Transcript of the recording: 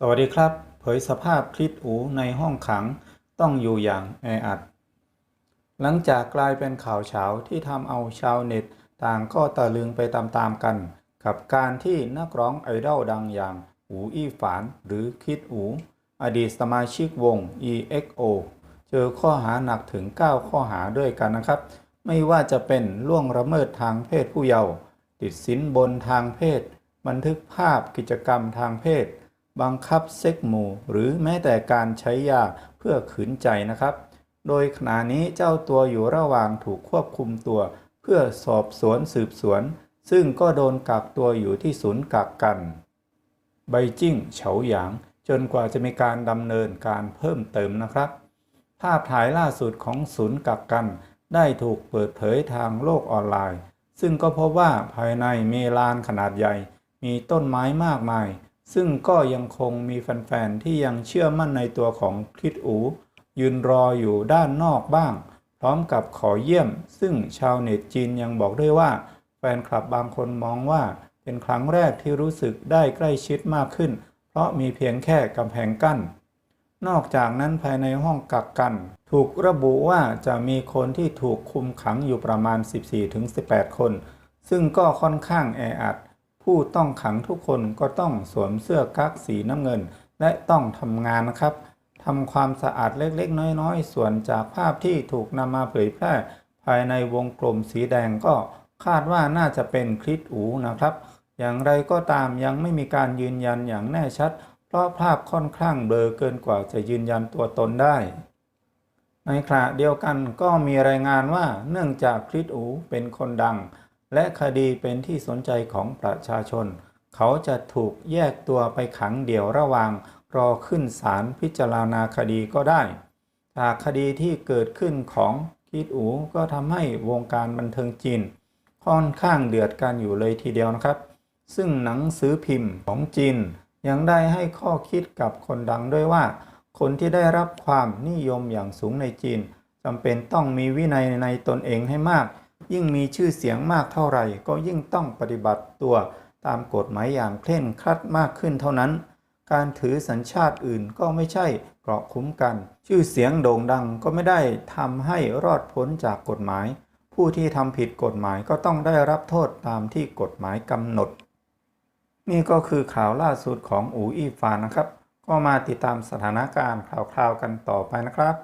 สวัสดีครับ เผยสภาพคลิปอูในห้องขังต้องอยู่อย่างแออัด หลังจากกลายเป็นข่าวเช้าที่ทำเอาชาวเน็ต ต่างก็ตะลึงไปตามๆกัน กับการที่นักร้องไอดอลดังอย่างอูอี้ฝานหรือคิดอู อดีตสมาชิกวง EXO เจอข้อหาหนักถึง 9 ข้อหาด้วยกันนะครับ ไม่ว่าจะเป็นล่วงละเมิดทางเพศผู้เยาว์ติดสินบนทางเพศ บันทึกภาพกิจกรรมทางเพศ บังคับเซ็กหมู่หรือแม้แต่การใช้ยาเพื่อขืนใจนะครับ โดยขณะนี้เจ้าตัวอยู่ระหว่างถูกควบคุมตัว เพื่อสอบสวนสืบสวน ซึ่งก็โดนกักตัวอยู่ที่ศูนย์กักกันไบจิ้งเฉาหยาง จนกว่าจะมีการดำเนินการเพิ่มเติมนะครับ ภาพถ่ายล่าสุดของศูนย์กักกัน ได้ถูกเปิดเผยทางโลกออนไลน์ ซึ่งก็พบว่าภายในมีลานขนาดใหญ่ มีต้นไม้มากมาย ซึ่งก็ยังคงมีแฟนๆ ที่ยังเชื่อมั่นในตัวของคริสอู ยืนรออยู่ด้านนอกบ้าง พร้อมกับขอเยี่ยม ซึ่งชาวเน็ตจีนยังบอกด้วยว่า แฟนคลับบางคนมองว่าเป็นครั้งแรกที่รู้สึกได้ใกล้ชิดมากขึ้น เพราะมีเพียงแค่กำแพงกั้น นอกจากนั้นภายในห้องกักกัน ถูกระบุว่าจะมีคนที่ถูกคุมขังอยู่ประมาณ 14-18 คน ซึ่งก็ค่อนข้างแออัด ผู้ต้องขังทุกคนก็ต้องสวมเสื้อกั๊กสีน้ำเงิน และต้องทำงานนะครับทำความสะอาดเล็กๆ น้อยๆ ส่วนจากภาพที่ถูกนำมาเผยแพร่ภายในวงกลมสีแดงก็คาดว่าน่าจะเป็นคลิปอูนะครับ อย่างไรก็ตามยังไม่มีการยืนยันอย่างแน่ชัด เพราะภาพค่อนข้างเบลอเกินกว่าจะยืนยันตัวตนได้ ในขณะเดียวกันก็มีรายงานว่าเนื่องจากคริสอูเป็นคนดัง และคดีเป็นที่สนใจของประชาชน เขาจะถูกแยกตัวไปขังเดี่ยวระหว่าง รอขึ้นศาลพิจารณาคดีก็ได้ จากคดีที่เกิดขึ้นของคริสอูก็ทำให้วงการบันเทิงจีน ค่อนข้างเดือดกันอยู่เลยทีเดียวนะครับ ซึ่งหนังสือพิมพ์ของจีน ยังได้ให้ข้อคิดกับคนดังด้วยว่า คนที่ได้รับความนิยมอย่างสูงในจีนจำเป็นต้องมีวินัยในตนเองให้มาก ยิ่งมีชื่อเสียงมากเท่าไหร่ ก็ยิ่งต้องปฏิบัติตัวตามกฎหมายอย่างเคร่งครัดมากขึ้นเท่านั้น การถือสัญชาติอื่นก็ไม่ใช่เกราะคุ้มกัน ชื่อเสียงโด่งดังก็ไม่ได้ทำให้รอดพ้นจากกฎหมาย ผู้ที่ทำผิดกฎหมายก็ต้องได้รับโทษตามที่กฎหมายกำหนด นี่ก็คือข่าวล่าสุดของอูอี้ฟานนะครับ ก็มาติดตามสถานการณ์ข่าวๆกันต่อไปนะครับ